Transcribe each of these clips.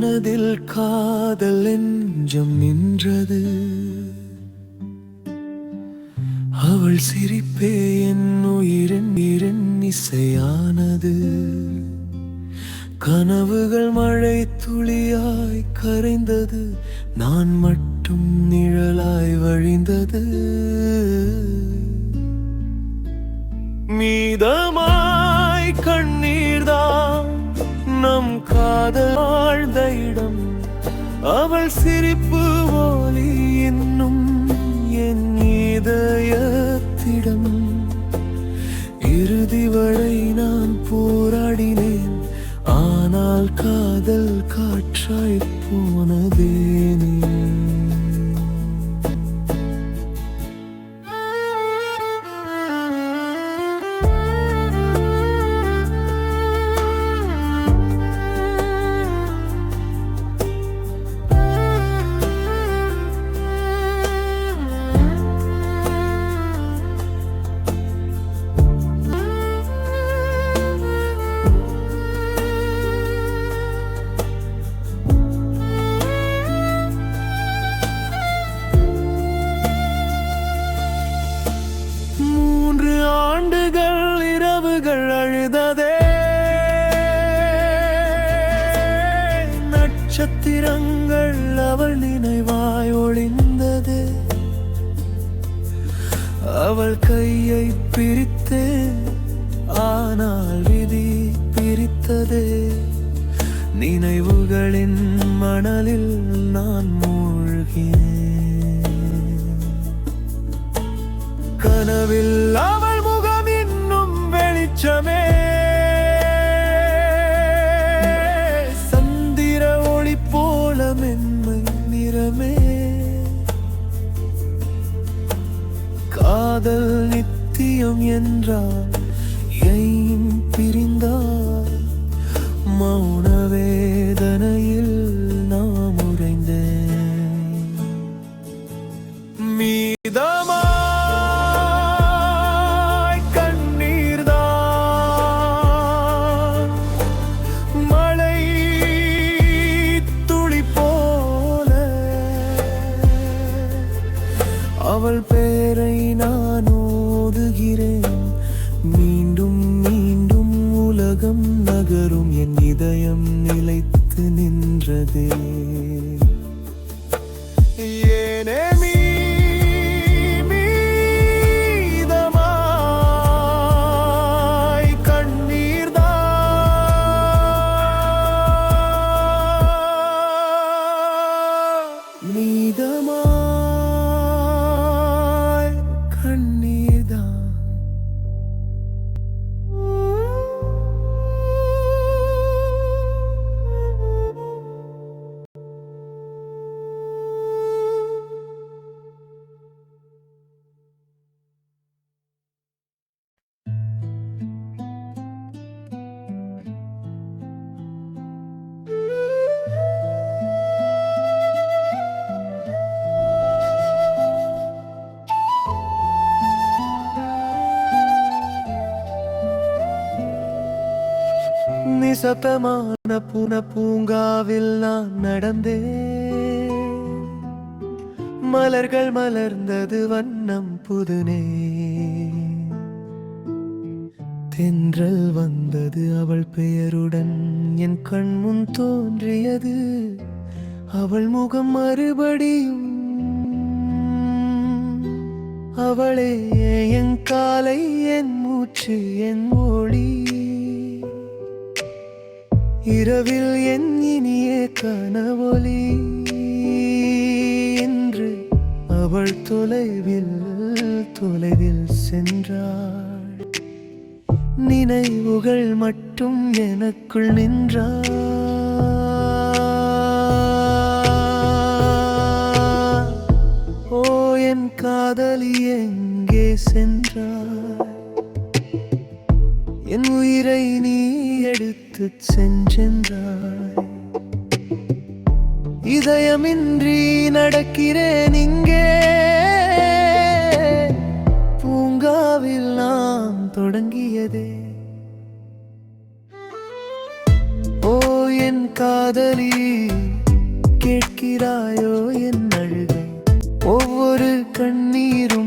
மனதில் காதல் நெஞ்சம் நின்றது. அவள் சிரிப்பே என் உயிரின் இரண் இசையானது. கனவுகள் மழை துளியாய் கரைந்தது. நான் மட்டும் நிழலாய் வழிந்தது. மீதமாய் கண்ணீர்தான் நம் காதல் ஆழ்ந்த இடம். அவள் சிரிப்பு ஒலி இன்னும் என் இதயத்திடம். இறுதி வரை நான் போராடினேன் ஆனால் காதல் காற்றாய் போனதே நட்சத்திரங்கள் அவள் நினைவாய் ஒளிந்தது. அவள் கையை பிரித்தேன் ஆனால் விதி பிரித்தது. நினைவுகளின் மணலில் நான் மூழ்கினேன். கனவில் அவள் 念着。நகரும் என் இதயம் நிலைத்து நின்றதே. நிசப்தமான புன பூங்காவில் நான் நடந்தேன். மலர்கள் மலர்ந்தது வண்ணம் புதுனே. தென்றல் வந்தது அவள் பெயருடன் என் கண்முன் தோன்றியது. அவள் முகம் மறுபடியும் அவளே என் காலை என் மூச்சு என் ஒளி. இரவில் என் இனிய கனவொலி என்று அவள் தொலைவில் தொலைவில் சென்றாள். நினைவுகள் மட்டும் எனக்குள் நின்றாள். ஓ என் காதலி எங்கே சென்றார் என் உயிரை நீ எடுத்து சென்றென்றாய் இதயமின்றி நடக்கிறேன் இங்கே. பூங்காவில் நாம் தொடங்கியதே. ஓ என் காதலி கேட்கிறாயோ என் அழுகை? ஒவ்வொரு கண்ணீரும்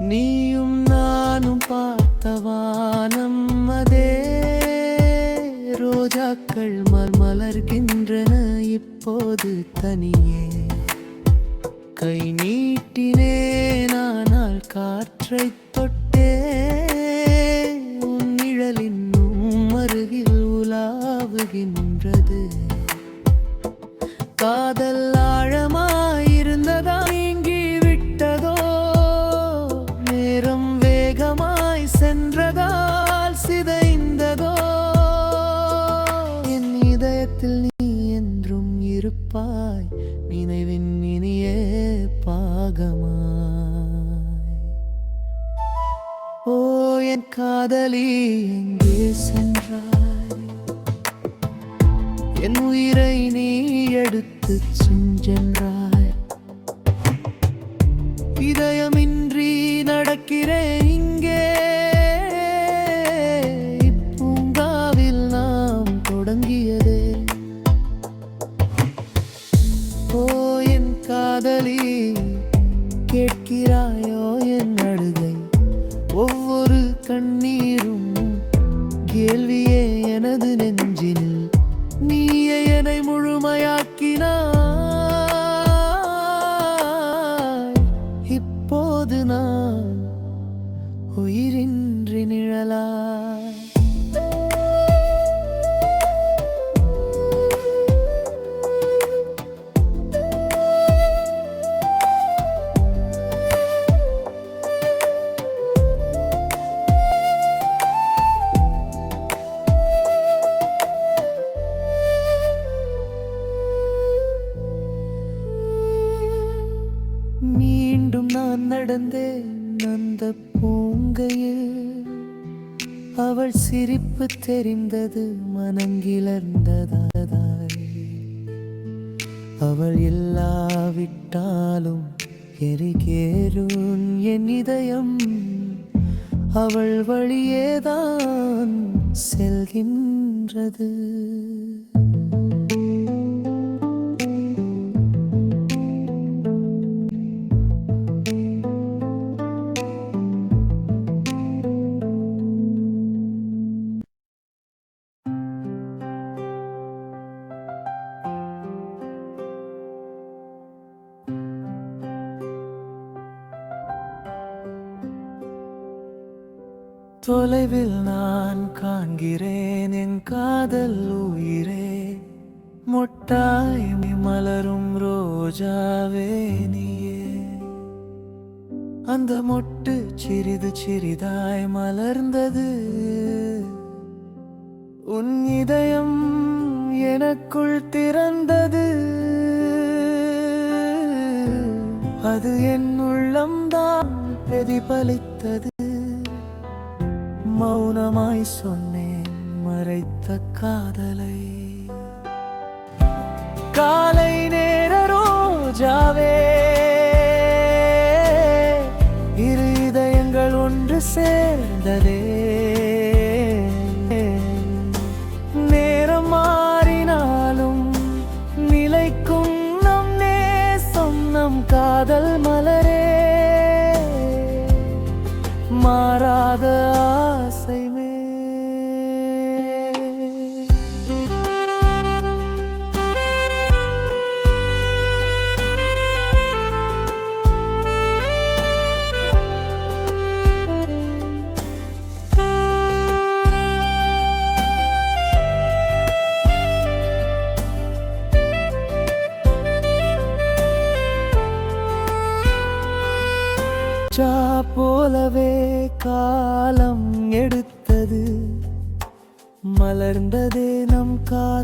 நீயும் நானும் பார்த்த வானம் அதே. ரோஜாக்கள் மல் மலர்கின்றன இப்போது தனியே. கை நீட்டினே நானால் காற்றை தொட்டே. உன் நிழலின் அருகில் உலாவுகின்றது. காதல் ஆழமாயிருந்ததா? என் காதலி எங்கே சென்றாய்? என் உயிரை நீ எடுத்து சென்றாய் இதயமின்றி நடக்கிறேன் இங்கே. இப்பூங்காவில் நாம் தொடங்கியதே. ஓ என் காதலி கேட்கிறாயோ கண்ணீரும் கேள்வியே எனது நெஞ்சு. மீண்டும் நடந்தேன் அந்த பூங்கையில். அவள் சிரிப்பு தெரிந்தது மனங்கிலர்ந்ததாய் அவள் இல்லாவிட்டாலும் எரிகேரும் என் இதயம். அவள் வழியேதான் செல்கின்றது. தொலைவில் நான் காண்கிறேன் என் காதல் உயிரே. மொட்டாய் மலரும் ரோஜாவே நீயே. அந்த மொட்டு சிறிது சிறிதாய் மலர்ந்தது. உன் இதயம் எனக்குள் திறந்தது. அது என் உள்ளம்தான் பிரதிபலித்தது. மௌனமாய் சொன்னேன் மறைத்த காதலை. காலை நேர ரோஜாவே இரு இதயங்கள் ஒன்று சேர்ந்ததே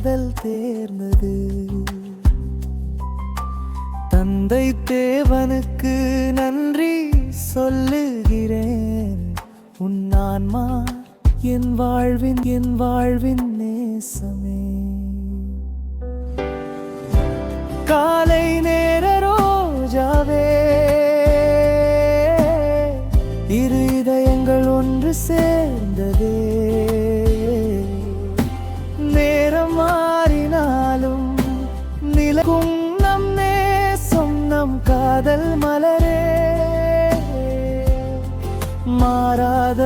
காதல் தேர்ந்தது. தந்தை தேவனுக்கு நன்றி சொல்லுகிறேன். உன் ஆன்மா என் வாழ்வின் என் வாழ்வின் நேசமே. காலை நேர ரோஜாவே இரு இதயங்கள் ஒன்று சேர்ந்ததே. நிலக்கும் நம் நேசம் நம் காதல் மலரே. மாறாத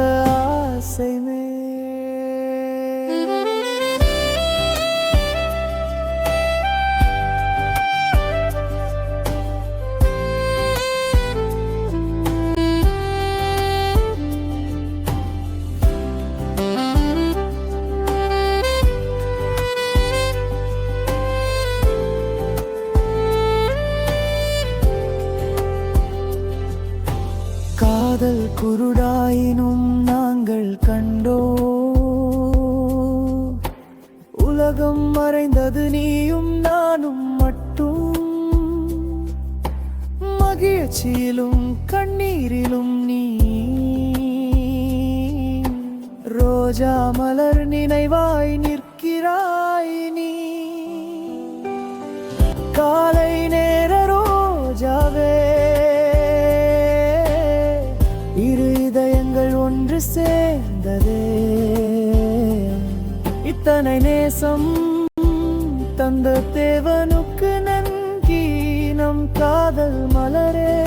மறைந்தது நீயும் நானும் மட்டும். மகிழ்ச்சியிலும் கண்ணீரிலும் நீ. ரோஜா மலர் நினைவாய் நிற்கிறாய் நீ. காலை நேர ரோஜாவே. இரு இதயங்கள் ஒன்று சேர்ந்ததே. இத்தனை நேசம் அந்த தேவனுக்கு நன்கி நம் காதல் மலரே.